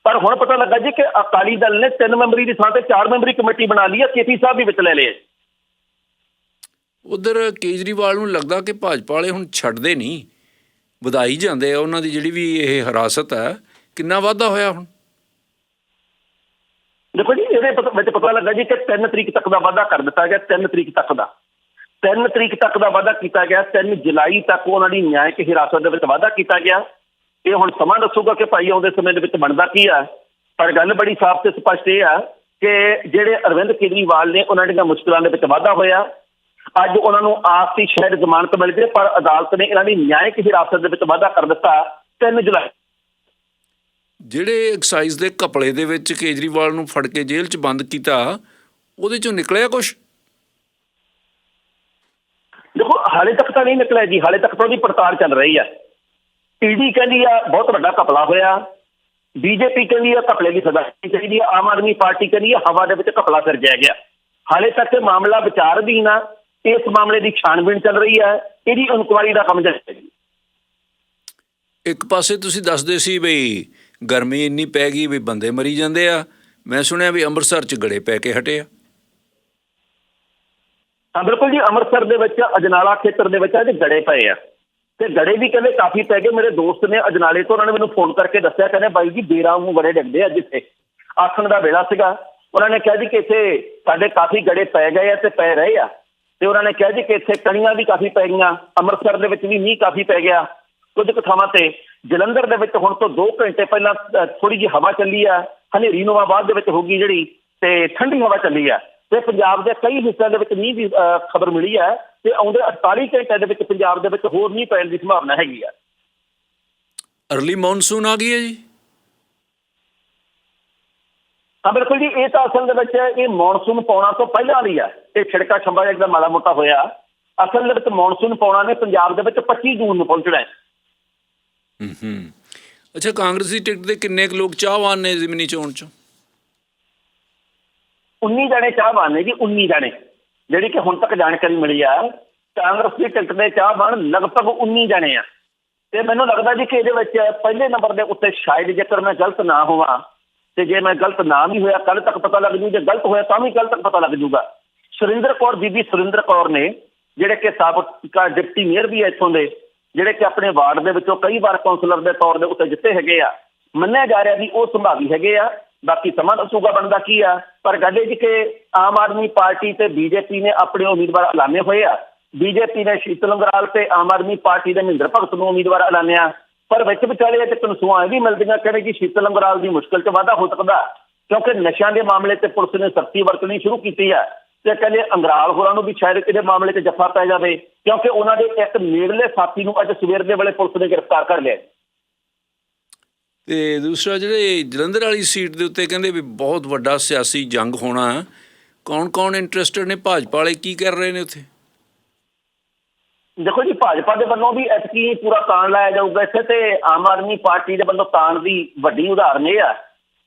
ਪਰ ਹੁਣ ਪਤਾ ਲੱਗਾ ਜੀ ਕਿ ਅਕਾਲੀ ਦਲ ਨੇ ਤਿੰਨ ਮੈਂਬਰੀ ਦੀ ਥਾਂ ਤੇ ਚਾਰ ਮੈਂਬਰੀ ਕਮੇਟੀ ਬਣਾ ਲਈ ਹੈ ਕੇਪੀ ਸਾਹਿਬ ਵੀ ਵਿੱਚ ਲੈ ਲਏ ਉਧਰ ਕੇਜਰੀਵਾਲ ਨੂੰ ਲੱਗਦਾ ਕਿ ਭਾਜਪਾ ਵਾਲੇ ਹੁਣ ਛੱਡਦੇ ਨਹੀਂ। ਵਧਾਈ ਜਾਂਦੇ ਆ, ਉਹਨਾਂ ਦੀ ਜਿਹੜੀ ਵੀ ਇਹ ਹਰਾਸਤ ਹੈ, ਕਿੰਨਾ ਵਾਧਾ ਹੋਇਆ ਹੁਣ? ਦੇਖੋ ਜੀ, ਇਹਦੇ ਵਿੱਚ ਪਤਾ ਲੱਗਾ ਜੀ ਕਿ 3 ਤਰੀਕ ਤੱਕ ਦਾ ਵਾਅਦਾ ਕਰ ਦਿੱਤਾ ਗਿਆ 3 ਤਰੀਕ ਤੱਕ ਦਾ। 3 ਤਰੀਕ ਤੱਕ ਦਾ ਵਾਅਦਾ ਕੀਤਾ ਗਿਆ 3 ਜੁਲਾਈ ਤੱਕ ਉਹਨਾਂ ਦੀ ਨਿਆਇਕ ਹਿਰਾਸਤ ਦੇ ਵਿੱਚ ਵਾਧਾ ਕੀਤਾ ਗਿਆ। ਇਹ ਹੁਣ ਸਮਾਂ ਦੱਸੂਗਾ ਕਿ ਭਾਈ ਆਉਂਦੇ ਸਮੇਂ ਦੇ ਵਿੱਚ ਬਣਦਾ ਕੀ ਆ। ਪਰ ਗੱਲ ਬੜੀ ਸਾਫ਼ ਤੇ ਸਪਸ਼ਟ ਇਹ ਆ ਕਿ ਜਿਹੜੇ ਅਰਵਿੰਦ ਕੇਜਰੀਵਾਲ ਨੇ, ਉਹਨਾਂ ਦੀਆਂ ਮੁਸ਼ਕਲਾਂ ਦੇ ਵਿੱਚ ਵਾਧਾ ਹੋਇਆ। ਅੱਜ ਉਹਨਾਂ ਨੂੰ ਆਸ ਦੀ ਸ਼ਾਇਦ ਜ਼ਮਾਨਤ ਮਿਲ ਜੇ ਪਰ ਅਦਾਲਤ ਨੇ ਇਹਨਾਂ ਦੀ ਨਿਆਇਕ ਹਿਰਾਸਤ ਦੇ ਵਿੱਚ ਵਾਅਦਾ ਕਰ ਦਿੱਤਾ 3 ਜੁਲਾਈ। ਜਿਹੜੇ ਐਕਸਾਈਜ਼ ਦੇ ਘਪਲੇ ਦੇ ਵਿੱਚ ਕੇਜਰੀਵਾਲ ਨੂੰ ਫੜ ਕੇ ਜੇਲ੍ਹ 'ਚ ਬੰਦ ਕੀਤਾ ਉਹਦੇ 'ਚੋਂ ਨਿਕਲਿਆ ਕੁਝ ਦੇਖੋ ਹਾਲੇ ਤੱਕ ਤਾਂ ਨਹੀਂ ਨਿਕਲਿਆ ਜੀ ਹਾਲੇ ਤੱਕ ਤਾਂ ਉਹਦੀ ਪੜਤਾਲ ਚੱਲ ਰਹੀ ਆ। ਈਡੀ ਕਹਿੰਦੀ ਆ ਬਹੁਤ ਵੱਡਾ ਘਪਲਾ ਹੋਇਆ। ਬੀਜੇਪੀ ਕਹਿੰਦੀ ਆ ਘਪਲੇ ਦੀ ਸਜ਼ਾ ਚਾਹੀਦੀ। ਆ ਆਮ ਆਦਮੀ ਪਾਰਟੀ ਕਹਿੰਦੀ ਆ ਹਵਾ ਦੇ ਵਿੱਚ ਘਪਲਾ ਸਿਰਜਿਆ ਗਿਆ। ਹਾਲੇ ਤੱਕ ਇਹ ਮਾਮਲਾ ਵਿਚਾਰ ਅਧੀਨ ਆ। ਇਸ ਮਾਮਲੇ ਦੀ ਛਾਣਬੀਣ ਚੱਲ ਰਹੀ ਹੈ ਇਹਦੀ ਇਨਕੁਆਇਰੀ ਦਾ ਕੰਮ ਜਾਰੀ ਹੈ। ਜੀ ਇੱਕ ਪਾਸੇ ਤੁਸੀਂ ਦੱਸਦੇ ਸੀ ਬਈ ਗਰਮੀ ਇੰਨੀ ਪੈ ਗਈ ਵੀ ਬੰਦੇ ਮਰੀ ਜਾਂਦੇ ਆ। ਮੈਂ ਸੁਣਿਆ ਵੀ ਅੰਮ੍ਰਿਤਸਰ 'ਚ ਗੜੇ ਪੈ ਕੇ ਹਟੇ ਆ। ਹਾਂ ਬਿਲਕੁਲ ਜੀ ਅੰਮ੍ਰਿਤਸਰ ਦੇ ਵਿੱਚ ਅਜਨਾਲਾ ਖੇਤਰ ਦੇ ਵਿੱਚ ਅੱਜ ਗੜੇ ਪਏ ਆ। ਤੇ ਗੜੇ ਵੀ ਕਹਿੰਦੇ ਕਾਫੀ ਪੈ ਗਏ। ਮੇਰੇ ਦੋਸਤ ਨੇ ਅਜਨਾਲੇ ਤੋਂ ਉਹਨਾਂ ਨੇ ਮੈਨੂੰ ਫੋਨ ਕਰਕੇ ਦੱਸਿਆ ਕਹਿੰਦੇ ਬਾਈ ਜੀ ਬੇਰਾਂ ਨੂੰ ਗੜੇ ਡਿੱਗਦੇ ਆ ਜਿੱਥੇ ਆਖਣ ਦਾ ਵੇਲਾ ਸੀਗਾ। ਉਹਨਾਂ ਨੇ ਕਿਹਾ ਜੀ ਕਿ ਇੱਥੇ ਸਾਡੇ ਕਾਫੀ ਗੜੇ ਪੈ ਗਏ ਆ ਤੇ ਪੈ ਰਹੇ ਆ। ਤੇ ਉਹਨਾਂ ਨੇ ਕਿਹਾ ਜੀ ਕਿ ਇੱਥੇ ਕਣੀਆਂ ਵੀ ਕਾਫੀ ਪੈ ਗਈਆਂ, ਅੰਮ੍ਰਿਤਸਰ ਦੇ ਵਿੱਚ ਵੀ ਮੀਂਹ ਕਾਫੀ ਪੈ ਗਿਆ। ਕੁਝ ਕੁ ਥਾਵਾਂ ਤੇ ਜਲੰਧਰ ਦੇ ਵਿੱਚ ਹੁਣ ਤੋਂ 2 ਘੰਟੇ ਪਹਿਲਾਂ ਥੋੜੀ ਜਿਹੀ ਹਵਾ ਚੱਲੀ ਆ। ਹਨੇਰੀ ਨੂੰਵਾ ਬਾਅਦ ਦੇ ਵਿੱਚ ਹੋ ਗਈ ਜਿਹੜੀ, ਤੇ ਠੰਡੀ ਹਵਾ ਚੱਲੀ ਆ। ਤੇ ਪੰਜਾਬ ਦੇ ਕਈ ਹਿੱਸਿਆਂ ਦੇ ਵਿੱਚ ਮੀਂਹ ਦੀ ਖਬਰ ਮਿਲੀ ਹੈ ਤੇ ਆਉਂਦੇ 48 ਘੰਟਿਆਂ ਦੇ ਵਿੱਚ ਪੰਜਾਬ ਦੇ ਵਿੱਚ ਹੋਰ ਮੀਂਹ ਪੈਣ ਦੀ ਸੰਭਾਵਨਾ ਹੈਗੀ ਆ। ਅਰਲੀ ਮੌਨਸੂਨ ਆ ਗਈ ਹੈ ਜੀ। ਹਾਂ ਬਿਲਕੁਲ ਜੀ ਇਹ ਤਾਂ ਅਸਲ ਦੇ ਵਿੱਚ ਇਹ ਮੌਨਸੂਨ ਪਾਉਣਾ ਤੋਂ ਪਹਿਲਾਂ ਦੀ ਆ। ਇਹ ਛਿੜਕਾ ਛੰਬਾ ਜਿਹੜਾ ਮਾੜਾ ਮੋਟਾ ਹੋਇਆ ਅਸਲ ਦੇ ਵਿੱਚ ਮੌਨਸੂਨ ਪਾਉਣਾ ਨੇ ਪੰਜਾਬ ਦੇ ਵਿੱਚ 25 ਜੂਨ ਨੂੰ ਪਹੁੰਚਣਾ ਹੈ। ਹੂੰ ਹੂੰ। ਅੱਛਾ ਕਾਂਗਰਸੀ ਟਿਕਟ ਦੇ ਕਿੰਨੇ ਕੁ ਲੋਕ ਚਾਹਵਾਨ ਨੇ ਜ਼ਿਮਨੀ ਚੋਣ 'ਚ? 19 ਜਣੇ ਚਾਹਵਾਨ ਨੇ ਜੀ 19 ਜਣੇ। ਜਿਹੜੀ ਕਿ ਹੁਣ ਤੱਕ ਜਾਣਕਾਰੀ ਮਿਲੀ ਆ ਕਾਂਗਰਸ ਦੀ ਟਿਕਟ ਦੇ ਚਾਹਵਾਨ ਲਗਭਗ 19 ਜਣੇ ਆ। ਤੇ ਮੈਨੂੰ ਲੱਗਦਾ ਜੀ ਕਿ ਇਹਦੇ ਵਿੱਚ ਪਹਿਲੇ ਨੰਬਰ ਦੇ ਉੱਤੇ ਸ਼ਾਇਦ ਜੇਕਰ ਮੈਂ ਗਲਤ ਨਾ ਹੋਵਾਂ ਤੇ ਜੇ ਮੈਂ ਗਲਤ ਨਾ ਵੀ ਹੋਇਆ ਕੱਲ ਤੱਕ ਪਤਾ ਲੱਗ ਜੂ, ਜੇ ਗਲਤ ਹੋਇਆ ਤਾਂ ਵੀ ਕੱਲ ਤੱਕ ਪਤਾ ਲੱਗ ਜੂਗਾ। ਸੁਰਿੰਦਰ ਕੌਰ ਬੀਬੀ ਸੁਰਿੰਦਰ ਕੌਰ ਨੇ ਜਿਹੜੇ ਕਿ ਸਾਬਕਾ ਡਿਪਟੀ ਮੇਅਰ ਵੀ ਹੈ ਇੱਥੋਂ ਦੇ, ਜਿਹੜੇ ਕਿ ਆਪਣੇ ਵਾਰਡ ਦੇ ਵਿੱਚੋਂ ਕਈ ਵਾਰ ਕਾਉਂਸਲਰ ਦੇ ਤੌਰ ਦੇ ਉੱਤੇ ਜਿੱਤੇ ਹੈਗੇ ਆ, ਮੰਨਿਆ ਜਾ ਰਿਹਾ ਵੀ ਉਹ ਸੰਭਾਵੀ ਹੈਗੇ ਆ। ਬਾਕੀ ਸਮਾਂ ਦੱਸੂਗਾ ਬਣਦਾ ਕੀ ਆ। ਪਰ ਗੱਲ ਇਹ ਜੀ ਕਿ ਆਮ ਆਦਮੀ ਪਾਰਟੀ ਤੇ ਬੀਜੇਪੀ ਨੇ ਆਪਣੇ ਉਮੀਦਵਾਰ ਐਲਾਨੇ ਹੋਏ ਆ। ਬੀਜੇਪੀ ਨੇ ਸ਼ੀਤਲ ਅੰਗਰਾਲ ਤੇ ਆਮ ਆਦਮੀ ਪਾਰਟੀ ਦੇ ਮਹਿੰਦਰ ਭਗਤ ਨੂੰ ਉਮੀਦਵਾਰ ਐਲਾਨਿਆ। ਪਰ ਵਿੱਚ ਵਿਚਾਲੇ ਇਹ ਕਨਸੂਆਂ ਇਹ ਵੀ ਮਿਲਦੀਆਂ ਕਹਿੰਦੇ ਕਿ ਸ਼ੀਤਲ ਅੰਗਰਾਲ ਦੀ ਮੁਸ਼ਕਲ 'ਚ ਵਾਧਾ ਹੋ ਸਕਦਾ। ਕਿਉਂਕਿ ਨਸ਼ਿਆਂ ਦੇ ਮਾਮਲੇ ਤੇ ਪੁਲਿਸ ਨੇ ਸਖਤੀ ਵਰਤਣੀ ਸ਼ੁਰੂ ਕੀਤੀ ਹੈ। ਤੇ ਕਹਿੰਦੇ ਅੰਗਰਾਲ ਹੋਰਾਂ ਨੂੰ ਵੀ ਸ਼ਾਇਦ ਇਹਦੇ ਮਾਮਲੇ 'ਚ ਜੱਫਾ ਪੈ ਜਾਵੇ, ਕਿਉਂਕਿ ਉਹਨਾਂ ਦੇ ਇੱਕ ਨੇੜਲੇ ਸਾਥੀ ਨੂੰ ਅੱਜ ਸਵੇਰ ਦੇ ਵੇਲੇ ਪੁਲਿਸ ਨੇ ਗ੍ਰਿਫਤਾਰ ਕਰ ਲਿਆ। ਤੇ ਦੂਸਰਾ ਜਿਹੜੇ ਜਲੰਧਰ ਵਾਲੀ ਸੀਟ ਦੇ ਉੱਤੇ ਕਹਿੰਦੇ ਵੀ ਬਹੁਤ ਵੱਡਾ ਸਿਆਸੀ ਜੰਗ ਹੋਣਾ ਕੌਣ ਕੌਣ ਇੰਟਰਸਟਡ ਨੇ? ਭਾਜਪਾ ਵਾਲੇ ਕੀ ਕਰ ਰਹੇ ਨੇ ਉੱਥੇ? ਦੇਖੋ ਜੀ ਭਾਜਪਾ ਦੇ ਵੱਲੋਂ ਵੀ ਐਤਕੀ ਪੂਰਾ ਤਾਣ ਲਾਇਆ ਜਾਊਗਾ ਇੱਥੇ ਤੇ ਆਮ ਆਦਮੀ ਪਾਰਟੀ ਦੇ ਵੱਲੋਂ ਤਾਣ ਦੀ ਵੱਡੀ ਉਦਾਹਰਨ ਇਹ ਆ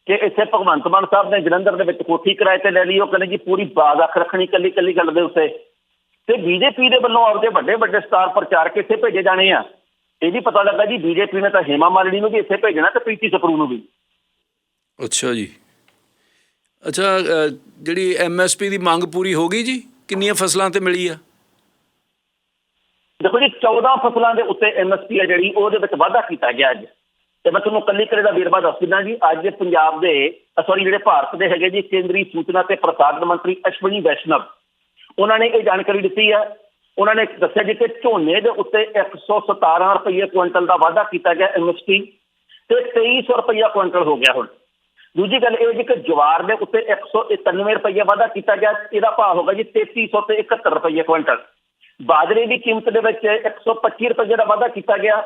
ਕਿ ਇੱਥੇ ਭਗਵੰਤ ਮਾਨ ਸਾਹਿਬ ਨੇ ਜਲੰਧਰ ਦੇ ਵਿੱਚ ਕੋਠੀ ਕਿਰਾਏ ਤੇ ਲੈ ਲਈ ਉਹ ਕਹਿੰਦੇ ਜੀ ਪੂਰੀ ਬਾਗ ਅੱਖ ਰੱਖਣੀ ਕੱਲੀ ਕੱਲੀ ਗੱਲ ਦੇ ਉੱਤੇ। ਤੇ ਬੀਜੇਪੀ ਦੇ ਵੱਲੋਂ ਆਪਦੇ ਵੱਡੇ ਵੱਡੇ ਸਟਾਰ ਪ੍ਰਚਾਰਕ ਇੱਥੇ ਭੇਜੇ ਜਾਣੇ ਆ। ਇਹ ਵੀ ਪਤਾ ਲੱਗਾ ਜੀ ਬੀਜੇਪੀ ਨੇ ਤਾਂ ਹੇਮਾ ਮਾਲਿਨੀ ਨੂੰ ਵੀ ਇੱਥੇ ਭੇਜਣਾ ਤੇ ਪ੍ਰੀਤੀ ਸਪਰੂ ਨੂੰ ਵੀ। ਅੱਛਾ ਜੀ। ਅੱਛਾ ਅ, ਜਿਹੜੀ ਐਮਐਸਪੀ ਦੀ ਮੰਗ ਪੂਰੀ ਹੋ ਗਈ ਜੀ? ਕਿੰਨੀਆਂ ਫਸਲਾਂ ਤੇ ਮਿਲੀ ਆ? ਦੇਖੋ ਜੀ 14 ਫਸਲਾਂ ਦੇ ਉੱਤੇ ਐਮਐਸਪੀ ਹੈ ਜਿਹੜੀ, ਉਹਦੇ ਵਿੱਚ ਵਾਧਾ ਕੀਤਾ ਗਿਆ ਅੱਜ। ਤੇ ਮੈਂ ਤੁਹਾਨੂੰ ਕੱਲੀ ਕੱਲੇ ਦਾ ਵੇਰਵਾ ਦੱਸ ਦਿੰਦਾ ਜੀ, ਅੱਜ ਪੰਜਾਬ ਦੇ ਸੌਰੀ ਜਿਹੜੇ ਭਾਰਤ ਦੇ ਹੈਗੇ ਜੀ, ਕੇਂਦਰੀ ਸੂਚਨਾ ਤੇ ਪ੍ਰਸਾਰਣ ਮੰਤਰੀ ਅਸ਼ਵਨੀ ਵੈਸ਼ਨਵ, ਉਹਨਾਂ ਨੇ ਇਹ ਜਾਣਕਾਰੀ ਦਿੱਤੀ ਹੈ ਉਹਨਾਂ ਨੇ ਦੱਸਿਆ ਜੀ ਕਿ ਝੋਨੇ ਦੇ ਉੱਤੇ 117 ਰੁਪਏ ਕੁਇੰਟਲ ਦਾ ਵਾਧਾ ਕੀਤਾ ਗਿਆ ਐਮਐਸਪੀ ਤੇ 2300 ਰੁਪਏ ਕੁਇੰਟਲ ਹੋ ਗਿਆ ਹੁਣ। ਦੂਜੀ ਗੱਲ ਇਹ ਜੀ ਕਿ ਜਵਾਰ ਦੇ ਉੱਤੇ 191 ਰੁਪਏ ਵਾਧਾ ਕੀਤਾ ਗਿਆ, ਇਹਦਾ ਭਾਅ ਹੋਗਾ ਜੀ 3300 ਤੇ 71 ਰੁਪਏ ਕੁਇੰਟਲ। ਬਾਜਰੇ ਦੀ ਕੀਮਤ ਦੇ ਵਿੱਚ 125 ਰੁਪਏ ਦਾ ਵਾਧਾ ਕੀਤਾ ਗਿਆ।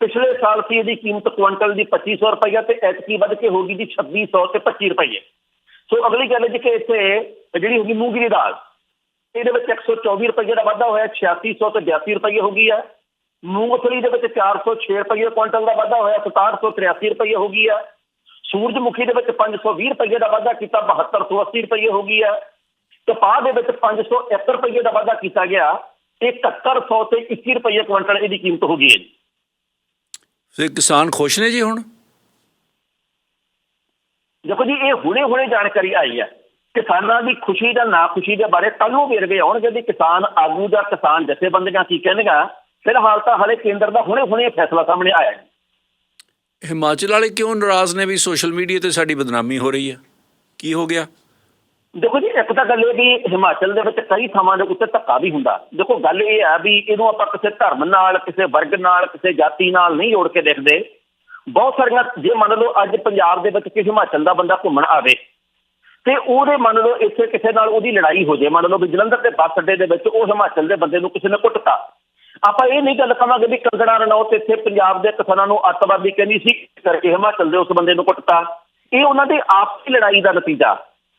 ਪਿਛਲੇ ਸਾਲ ਸੀ ਇਹਦੀ ਕੀਮਤ ਕੁਇੰਟਲ ਦੀ 2500 ਰੁਪਏ ਤੇ ਐਤਕੀ ਵੱਧ ਕੇ ਹੋ ਗਈ ਜੀ 2600 ਤੇ 25 ਰੁਪਏ ਸੋ ਅਗਲੀ ਗੱਲ ਹੈ ਜੀ ਕਿ ਇੱਥੇ ਜਿਹੜੀ ਹੋਗੀ ਮੂੰਗੀ ਦੀ ਦਾਲ, ਇਹਦੇ ਵਿੱਚ 124 ਰੁਪਏ ਦਾ ਵਾਧਾ ਹੋਇਆ 8600 ਤੇ 82 ਰੁਪਏ ਹੋ ਗਈ ਹੈ ਮੂੰਗਫਲੀ ਦੇ ਵਿੱਚ 406 ਰੁਪਏ ਕੁਇੰਟਲ ਦਾ ਵਾਧਾ ਹੋਇਆ 6783 ਰੁਪਏ ਹੋ ਗਈ ਹੈ ਸੂਰਜਮੁਖੀ ਦੇ ਵਿੱਚ 520 ਰੁਪਏ ਦਾ ਵਾਧਾ ਕੀਤਾ 7280 ਰੁਪਏ ਹੋ ਗਈ ਹੈ ਕਪਾਹ ਦੇ ਵਿੱਚ 501 ਰੁਪਏ ਦਾ ਵਾਧਾ ਕੀਤਾ ਗਿਆ। 7100 ਤੇ 21 ਰੁਪਏ ਕੁਇੰਟਲ ਇਹਦੀ ਕੀਮਤ ਹੋ ਗਈ ਹੈ ਜੀ। ਫਿਰ ਕਿਸਾਨ ਖੁਸ਼ ਨੇ ਜੀ ਹੁਣ? ਦੇਖੋ ਜੀ ਇਹ ਹੁਣੇ ਹੁਣੇ ਜਾਣਕਾਰੀ ਆਈ ਹੈ। ਕਿਸਾਨਾਂ ਦੀ ਖੁਸ਼ੀ ਦਾ ਨਾ ਖੁਸ਼ੀ ਦੇ ਬਾਰੇ ਕੱਲ ਨੂੰ ਵੇਰਵੇ ਆਉਣਗੇ ਵੀ ਕਿਸਾਨ ਆਗੂ ਜਾਂ ਕਿਸਾਨ ਜਥੇਬੰਦੀਆਂ ਕੀ ਕਹਿਣਗਾ ਫਿਲਹਾਲ ਤਾਂ ਹਲੇ ਕੇਂਦਰ ਦਾ ਹੁਣੇ ਹੁਣੇ ਫੈਸਲਾ ਸਾਹਮਣੇ ਆਇਆ ਹੈ। ਹਿਮਾਚਲ ਵਾਲੇ ਕਿਉਂ ਨਾਰਾਜ਼ ਨੇ ਵੀ ਸੋਸ਼ਲ ਮੀਡੀਆ ਤੇ ਸਾਡੀ ਬਦਨਾਮੀ ਹੋ ਰਹੀ ਆ ਕੀ ਹੋ ਗਿਆ? ਦੇਖੋ ਜੀ, ਇੱਕ ਤਾਂ ਗੱਲ ਇਹ ਵੀ ਹਿਮਾਚਲ ਦੇ ਵਿੱਚ ਕਈ ਥਾਵਾਂ ਦੇ ਉੱਤੇ ਧੱਕਾ ਵੀ ਹੁੰਦਾ। ਦੇਖੋ, ਗੱਲ ਇਹ ਆ ਵੀ ਇਹਨੂੰ ਆਪਾਂ ਕਿਸੇ ਧਰਮ ਨਾਲ, ਕਿਸੇ ਵਰਗ ਨਾਲ, ਕਿਸੇ ਜਾਤੀ ਨਾਲ ਨਹੀਂ ਜੋੜ ਕੇ ਦੇਖਦੇ। ਬਹੁਤ ਸਾਰੀਆਂ, ਜੇ ਮੰਨ ਲਓ ਅੱਜ ਪੰਜਾਬ ਦੇ ਵਿੱਚ ਕਿਸੇ ਹਿਮਾਚਲ ਦਾ ਬੰਦਾ ਘੁੰਮਣ ਆਵੇ, ਤੇ ਉਹਦੇ ਮੰਨ ਲਓ ਇੱਥੇ ਕਿਸੇ ਨਾਲ ਉਹਦੀ ਲੜਾਈ ਹੋ ਜੇ, ਮੰਨ ਲਓ ਵੀ ਜਲੰਧਰ ਦੇ ਬੱਸ ਅੱਡੇ ਦੇ ਵਿੱਚ ਉਹ ਹਿਮਾਚਲ ਦੇ ਬੰਦੇ ਨੂੰ ਕਿਸੇ ਨੇ ਕੁੱਟਤਾ। ਆਪਾਂ ਇਹ ਨਹੀਂ ਗੱਲ ਕਹਾਂਗੇ ਵੀ ਕੰਗਣਾ ਰਣੌਤ ਇੱਥੇ ਪੰਜਾਬ ਦੇ ਕਿਸਾਨਾਂ ਨੂੰ ਅੱਤਵਾਦੀ ਕਹਿੰਦੀ ਸੀ, ਕਰਕੇ ਹਿਮਾਚਲ ਦੇ ਉਸ ਬੰਦੇ ਨੂੰ ਕੁੱਟਤਾ। ਇਹ ਉਹਨਾਂ ਦੀ ਆਪਸੀ ਲੜਾਈ ਦਾ ਨਤੀਜਾ।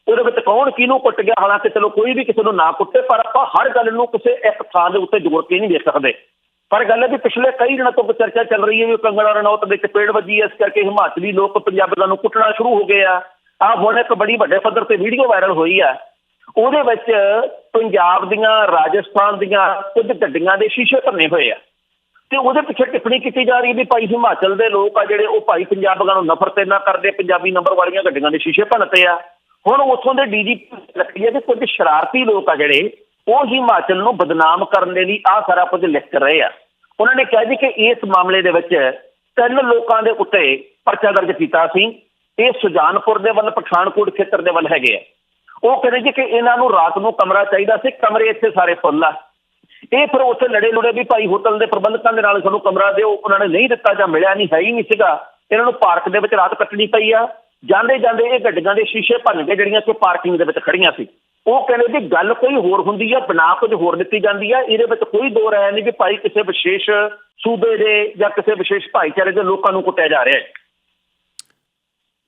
ਉਹਦੇ ਵਿੱਚ ਕੌਣ ਕਿਹਨੂੰ ਕੁੱਟ ਗਿਆ, ਹਾਲਾਂਕਿ ਚਲੋ ਕੋਈ ਵੀ ਕਿਸੇ ਨੂੰ ਨਾ ਕੁੱਟੇ, ਪਰ ਆਪਾਂ ਹਰ ਗੱਲ ਨੂੰ ਕਿਸੇ ਇੱਕ ਥਾਂ ਦੇ ਉੱਤੇ ਜੋੜ ਕੇ ਨਹੀਂ ਦੇਖ ਸਕਦੇ। ਪਰ ਗੱਲ ਹੈ ਵੀ ਪਿਛਲੇ ਕਈ ਦਿਨਾਂ ਤੋਂ ਚਰਚਾ ਚੱਲ ਰਹੀ ਹੈ ਵੀ ਕੰਗਣਾ ਰਣੌਤ ਦੇ ਚਪੇੜ ਵੱਜੀ, ਇਸ ਕਰਕੇ ਹਿਮਾਚਲੀ ਲੋਕ ਪੰਜਾਬੀਆਂ ਨੂੰ ਕੁੱਟਣਾ ਸ਼ੁਰੂ ਹੋ ਗਏ ਆ। ਆ ਹੁਣ ਇੱਕ ਬੜੀ ਵੱਡੇ ਪੱਧਰ ਤੇ ਵੀਡੀਓ ਵਾਇਰਲ ਹੋਈ ਆ। ਉਹਦੇ ਵਿੱਚ ਪੰਜਾਬ ਦੀਆਂ, ਰਾਜਸਥਾਨ ਦੀਆਂ ਕੁਝ ਗੱਡੀਆਂ ਦੇ ਸ਼ੀਸ਼ੇ ਭੰਨੇ ਹੋਏ ਆ। ਤੇ ਉਹਦੇ ਪਿੱਛੇ ਟਿੱਪਣੀ ਕੀਤੀ ਜਾ ਰਹੀ ਹੈ ਵੀ ਭਾਈ ਹਿਮਾਚਲ ਦੇ ਲੋਕ ਆ ਜਿਹੜੇ ਉਹ ਭਾਈ ਪੰਜਾਬੀਆਂ ਨੂੰ ਨਫ਼ਰਤ ਇੰਨਾ ਕਰਦੇ, ਪੰਜਾਬੀ ਨੰਬਰ ਵਾਲੀਆਂ ਗੱਡੀਆਂ ਦੇ ਸ਼ੀਸ਼ੇ ਭੰਨਤੇ ਆ। ਹੁਣ ਉੱਥੋਂ ਦੇ ਡੀਜੀਪੀ ਰੱਖੀ ਹੈ ਕਿ ਕੁਝ ਸ਼ਰਾਰਤੀ ਲੋਕ ਆ ਜਿਹੜੇ, ਉਹ ਹਿਮਾਚਲ ਨੂੰ ਬਦਨਾਮ ਕਰਨ ਦੇ ਲਈ ਆ ਸਾਰਾ ਕੁਝ ਲਿਖ ਰਹੇ ਆ। ਉਹਨਾਂ ਨੇ ਕਿਹਾ ਜੀ ਕਿ ਇਸ ਮਾਮਲੇ ਦੇ ਵਿੱਚ ਤਿੰਨ ਲੋਕਾਂ ਦੇ ਉੱਤੇ ਪਰਚਾ ਦਰਜ ਕੀਤਾ ਸੀ। ਇਹ ਸੁਜਾਨਪੁਰ ਦੇ ਵੱਲ, ਪਠਾਨਕੋਟ ਖੇਤਰ ਦੇ ਵੱਲ ਹੈਗੇ ਆ। ਉਹ ਕਹਿੰਦੇ ਜੀ ਕਿ ਇਹਨਾਂ ਨੂੰ ਰਾਤ ਨੂੰ ਕਮਰਾ ਚਾਹੀਦਾ ਸੀ, ਕਮਰੇ ਇੱਥੇ ਸਾਰੇ ਫੁੱਲ ਆ। ਇਹ ਫਿਰ ਉੱਥੇ ਲੜੇ ਲੁੜੇ ਵੀ ਭਾਈ ਹੋਟਲ ਦੇ ਪ੍ਰਬੰਧਕਾਂ ਦੇ ਨਾਲ ਸਾਨੂੰ ਕਮਰਾ ਦਿਓ, ਉਹਨਾਂ ਨੇ ਨਹੀਂ ਦਿੱਤਾ ਜਾਂ ਮਿਲਿਆ ਨਹੀਂ, ਹੈ ਹੀ ਨਹੀਂ ਸੀਗਾ। ਇਹਨਾਂ ਨੂੰ ਪਾਰਕ ਦੇ ਵਿੱਚ ਰਾਤ ਕੱਟਣੀ ਪਈ ਆ। ਜਾਂਦੇ ਜਾਂਦੇ ਇਹ ਗੱਡੀਆਂ ਦੇ ਸ਼ੀਸ਼ੇ ਭੰਨ ਕੇ ਜਿਹੜੀਆਂ ਕਿ ਪਾਰਕਿੰਗ ਦੇ ਵਿੱਚ ਖੜੀਆਂ ਸੀ, ਉਹ ਕਹਿੰਦੇ ਵੀ ਗੱਲ ਕੋਈ ਹੋਰ ਹੁੰਦੀ ਆ, ਬਣਾ ਕੁਝ ਹੋਰ ਦਿੱਤੀ ਜਾਂਦੀ ਆ, ਇਹਦੇ ਵਿੱਚ ਕੋਈ ਦੋ ਰਾਏ ਨਹੀਂ ਕਿ ਭਾਈ ਕਿਸੇ ਵਿਸ਼ੇਸ਼ ਸੂਬੇ ਦੇ ਜਾਂ ਕਿਸੇ ਵਿਸ਼ੇਸ਼ ਭਾਈਚਾਰੇ ਦੇ ਲੋਕਾਂ ਨੂੰ ਕੁੱਟਿਆ ਜਾ ਰਿਹਾ ਹੈ।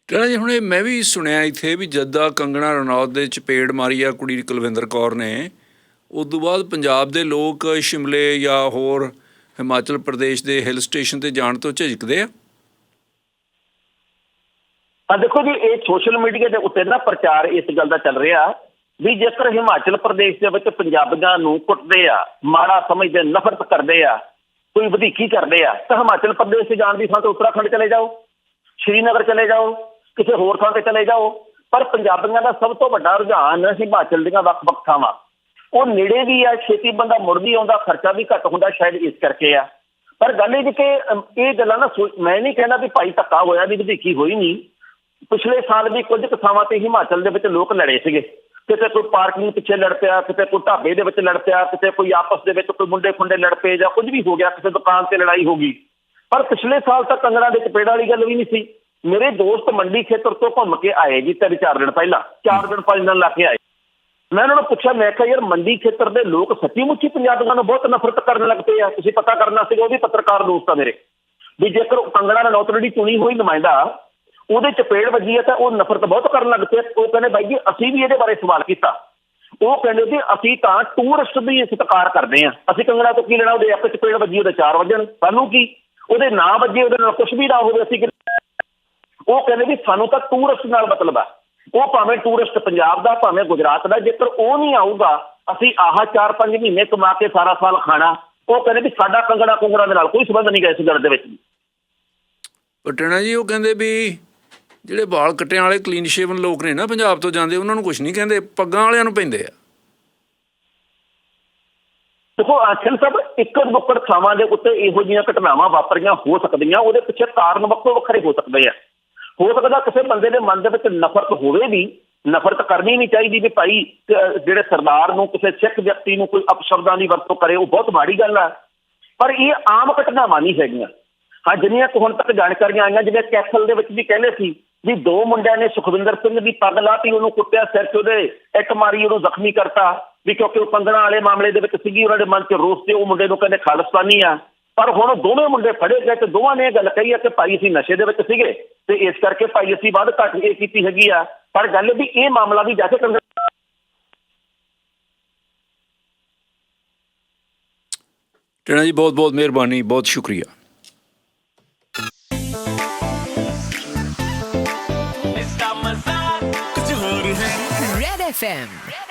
ਕਹਿੰਦਾ ਜੀ, ਹੁਣ ਇਹ ਮੈਂ ਵੀ ਸੁਣਿਆ ਇੱਥੇ ਵੀ ਜੱਦਾ ਕੰਗਣਾ ਰਣੌਤ ਦੇ ਚਪੇੜ ਮਾਰੀ ਆ ਕੁੜੀ ਕੁਲਵਿੰਦਰ ਕੌਰ ਨੇ। ਉਸ ਤੋਂ ਬਾਅਦ ਪੰਜਾਬ ਦੇ ਲੋਕ ਸ਼ਿਮਲੇ ਜਾਂ ਹੋਰ ਹਿਮਾਚਲ ਪ੍ਰਦੇਸ਼ ਦੇ ਹਿਲ ਸਟੇਸ਼ਨ ਤੇ ਜਾਣ ਤੋਂ ਝਿਜਕਦੇ ਆ। ਆ ਦੇਖੋ ਜੀ, ਇਹ ਸੋਸ਼ਲ ਮੀਡੀਆ ਦੇ ਉੱਤੇ ਨਾ ਪ੍ਰਚਾਰ ਇਸ ਗੱਲ ਦਾ ਚੱਲ ਰਿਹਾ ਵੀ ਜੇਕਰ ਹਿਮਾਚਲ ਪ੍ਰਦੇਸ਼ ਦੇ ਵਿੱਚ ਪੰਜਾਬੀਆਂ ਨੂੰ ਕੁੱਟਦੇ ਆ, ਮਾੜਾ ਸਮਝਦੇ, ਨਫ਼ਰਤ ਕਰਦੇ ਆ, ਕੋਈ ਵਧੀਕੀ ਕਰਦੇ ਆ, ਤਾਂ ਹਿਮਾਚਲ ਪ੍ਰਦੇਸ਼ 'ਚ ਜਾਣ ਦੀ ਥਾਂ ਤੇ ਉੱਤਰਾਖੰਡ ਚਲੇ ਜਾਓ, ਸ਼੍ਰੀਨਗਰ ਚਲੇ ਜਾਓ, ਕਿਸੇ ਹੋਰ ਥਾਂ ਤੇ ਚਲੇ ਜਾਓ, ਪਰ ਪੰਜਾਬੀਆਂ ਦਾ ਸਭ ਤੋਂ ਵੱਡਾ ਰੁਝਾਨ ਹਿਮਾਚਲ ਦੀਆਂ ਵੱਖ-ਵੱਖ ਥਾਵਾਂ। ਉਹ ਨੇੜੇ ਵੀ ਆ, ਛੇਤੀ ਬੰਦਾ ਮੁੜ ਵੀ ਆਉਂਦਾ, ਖਰਚਾ ਵੀ ਘੱਟ ਹੁੰਦਾ ਸ਼ਾਇਦ ਇਸ ਕਰਕੇ ਆ। ਪਰ ਗੱਲ ਇਹ ਜੀ ਕਿ ਇਹ ਗੱਲਾਂ ਨਾ ਸੋਚ- ਮੈਂ ਨਹੀਂ ਕਹਿੰਦਾ ਵੀ ਭਾਈ ਧੱਕਾ ਹੋਇਆ ਵੀ ਵਧੀਕੀ ਹੋਈ ਨਹੀਂ। ਪਿਛਲੇ ਸਾਲ ਵੀ ਕੁਝ ਕੁ ਥਾਵਾਂ ਤੇ ਹਿਮਾਚਲ ਦੇ ਵਿੱਚ ਲੋਕ ਲੜੇ ਸੀਗੇ। ਕਿਤੇ ਕੋਈ ਪਾਰਕਿੰਗ ਪਿੱਛੇ ਲੜ ਪਿਆ, ਕਿਤੇ ਕੋਈ ਢਾਬੇ ਦੇ ਵਿੱਚ ਲੜ ਪਿਆ, ਕਿਤੇ ਕੋਈ ਆਪਸ ਦੇ ਵਿੱਚ ਕੋਈ ਮੁੰਡੇ ਖੁੰਡੇ ਲੜ ਪਏ ਜਾਂ ਕੁਝ ਵੀ ਹੋ ਗਿਆ, ਕਿਸੇ ਦੁਕਾਨ ਤੇ ਲੜਾਈ ਹੋ ਗਈ। ਪਰ ਪਿਛਲੇ ਸਾਲ ਤਾਂ ਕੰਗਣਾ ਦੇ ਚਪੇੜ ਵਾਲੀ ਗੱਲ ਵੀ ਨਹੀਂ ਸੀ। ਮੇਰੇ ਦੋਸਤ ਮੰਡੀ ਖੇਤਰ ਤੋਂ ਘੁੰਮ ਕੇ ਆਏ ਜੀ, ਤਿੰਨ ਚਾਰ ਦਿਨ ਪਹਿਲਾਂ। ਚਾਰ ਦਿਨ ਪੰਜ ਦਿਨ ਲਾ ਕੇ ਆਏ। ਮੈਂ ਉਹਨਾਂ ਨੂੰ ਪੁੱਛਿਆ, ਮੈਂ ਕਿਹਾ, ਯਾਰ ਮੰਡੀ ਖੇਤਰ ਦੇ ਲੋਕ ਸੱਚੀ ਮੁੱਚੀ ਪੰਜਾਬੀਆਂ ਨੂੰ ਬਹੁਤ ਨਫ਼ਰਤ ਕਰਨ ਲੱਗ ਪਏ ਆ। ਤੁਸੀਂ ਪਤਾ ਕਰਨਾ ਸੀਗਾ, ਉਹ ਵੀ ਪੱਤਰਕਾਰ ਦੋਸਤ ਆ ਮੇਰੇ। ਵੀ ਜੇਕਰ ਉਹ ਕੰਗਣਾ ਰਣੌਤ ਦੀ ਚੁਣੀ ਹੋਈ ਨੁਮਾਇੰਦਾ ਉਹਦੇ ਚਪੇੜ ਵੱਜੀ ਹੈ ਤਾਂ ਉਹ ਨਫ਼ਰਤ ਬਹੁਤ ਕਰਨ ਲੱਗ ਪਿਆ। ਉਹ ਕਹਿੰਦੇ ਬਾਈ ਜੀ, ਅਸੀਂ ਵੀ ਇਹਦੇ ਬਾਰੇ ਸਵਾਲ ਕੀਤਾ। ਉਹ ਕਹਿੰਦੇ ਵੀ ਅਸੀਂ ਤਾਂ ਟੂਰਿਸਟ ਦੀ ਸਤਿਕਾਰ ਕਰਦੇ ਆ ਅਸੀਂ ਕੰਗਣਾ ਤੋਂ ਕੀ ਲੈਣਾ? ਉਹਦੇ ਇੱਕ ਚਪੇੜ ਵੱਜੀ, ਉਹਦੇ ਚਾਰ ਵੱਜਣ। ਸਾਨੂੰ ਕੀ? ਉਹਦੇ ਨਾਂ ਵੱਜੇ, ਉਹਦੇ ਨਾਲ ਕੁਝ ਵੀ ਨਾ ਹੋਵੇ, ਅਸੀਂ ਉਹ ਕਹਿੰਦੇ ਵੀ ਸਾਨੂੰ ਤਾਂ ਟੂਰਿਸਟ ਨਾਲ ਮਤਲਬ ਆ। ਉਹ ਭਾਵੇਂ ਟੂਰਿਸਟ ਪੰਜਾਬ ਦਾ, ਭਾਵੇਂ ਗੁਜਰਾਤ ਦਾ, ਜੇਕਰ ਉਹ ਨਹੀਂ ਆਊਗਾ, ਅਸੀਂ ਆਹ 4-5 ਮਹੀਨੇ ਕਮਾ ਕੇ ਸਾਰਾ ਸਾਲ ਖਾਣਾ। ਉਹ ਕਹਿੰਦੇ ਵੀ ਸਾਡਾ ਕੰਗਣਾ ਕੁੰਗੜਾ ਦੇ ਨਾਲ ਕੋਈ ਸੰਬੰਧ ਨਹੀਂ ਗਾ ਇਸ ਗੱਲ ਦੇ ਵਿੱਚ। ਪਟਣਾ ਜੀ, ਉਹ ਕਹਿੰਦੇ ਵੀ ਜਿਹੜੇ ਵਾਲ ਕੱਟਿਆਂ ਵਾਲੇ ਕਲੀਨ ਸ਼ੇਵਨ ਲੋਕ ਨੇ ਨਾ ਪੰਜਾਬ ਤੋਂ ਜਾਂਦੇ, ਉਹਨਾਂ ਨੂੰ ਕੁਝ ਨਹੀਂ ਕਹਿੰਦੇ, ਪੱਗਾਂ ਵਾਲਿਆਂ ਨੂੰ ਪੈਂਦੇ ਆ। ਦੇਖੋ ਆਖਿਰ ਸਭ ਇੱਕ ਮੁੱਕੜ ਥਾਵਾਂ ਦੇ ਉੱਤੇ ਇਹੋ ਜਿਹੀਆਂ ਘਟਨਾਵਾਂ ਵਾਪਰੀਆਂ, ਹੋ ਸਕਦੀਆਂ, ਉਹਦੇ ਪਿੱਛੇ ਕਾਰਨ ਵੱਖੋ ਵੱਖਰੇ ਹੋ ਸਕਦੇ ਆ। ਹੋ ਸਕਦਾ ਕਿਸੇ ਬੰਦੇ ਦੇ ਮਨ ਦੇ ਵਿੱਚ ਨਫ਼ਰਤ ਹੋਵੇ ਵੀ, ਨਫ਼ਰਤ ਕਰਨੀ ਨਹੀਂ ਚਾਹੀਦੀ ਵੀ ਭਾਈ ਜਿਹੜੇ ਸਰਦਾਰ ਨੂੰ, ਕਿਸੇ ਸਿੱਖ ਵਿਅਕਤੀ ਨੂੰ ਕੋਈ ਅਪਸ਼ਬਦਾਂ ਦੀ ਵਰਤੋਂ ਕਰੇ, ਉਹ ਬਹੁਤ ਮਾੜੀ ਗੱਲ ਆ। ਪਰ ਇਹ ਆਮ ਘਟਨਾਵਾਂ ਨਹੀਂ ਹੈਗੀਆਂ। ਹਾਂ, ਜਿੰਨੀਆਂ ਹੁਣ ਤੱਕ ਜਾਣਕਾਰੀਆਂ ਆਈਆਂ, ਜਿਵੇਂ ਕੈਥਲ ਦੇ ਵਿੱਚ ਵੀ ਕਹਿੰਦੇ ਸੀ ਵੀ ਦੋ ਮੁੰਡਿਆਂ ਨੇ ਸੁਖਵਿੰਦਰ ਸਿੰਘ ਦੀ ਪੱਗ ਲਾਤੀ, ਉਹਨੂੰ ਕੁੱਟਿਆ ਸਿਰ 'ਚ ਉਹਦੇ ਇੱਕ ਮਾਰੀ, ਉਹਨੂੰ ਜ਼ਖਮੀ ਕਰਤਾ। ਵੀ ਕਿਉਂਕਿ ਉਹ ਪੰਗਣਾ ਵਾਲੇ ਮਾਮਲੇ ਦੇ ਵਿੱਚ ਸੀਗੀ, ਉਹਨਾਂ ਦੇ ਮਨ 'ਚ ਰੋਸ ਤੇ ਉਹ ਮੁੰਡੇ ਨੂੰ ਕਹਿੰਦੇ ਖਾਲਿਸਤਾਨੀ ਆ। ਪਰ ਹੁਣ ਦੋਵੇਂ ਮੁੰਡੇ ਫੜੇ ਗਏ ਤੇ ਦੋਵਾਂ ਨੇ ਇਹ ਗੱਲ ਕਹੀ ਆ ਕਿ ਭਾਈ ਅਸੀਂ ਨਸ਼ੇ ਦੇ ਵਿੱਚ ਸੀਗੇ ਤੇ ਇਸ ਕਰਕੇ ਭਾਈ ਅਸੀਂ ਵੱਧ ਘੱਟ ਇਹ ਕੀਤੀ ਹੈਗੀ ਆ। ਪਰ ਗੱਲ ਵੀ ਇਹ ਮਾਮਲਾ ਵੀ ਜਾ ਕੇ ਕੰਗਣਾ ਟਣਾ ਜੀ ਬਹੁਤ ਬਹੁਤ ਮਿਹਰਬਾਨੀ, ਬਹੁਤ ਸ਼ੁਕਰੀਆ। Red FM.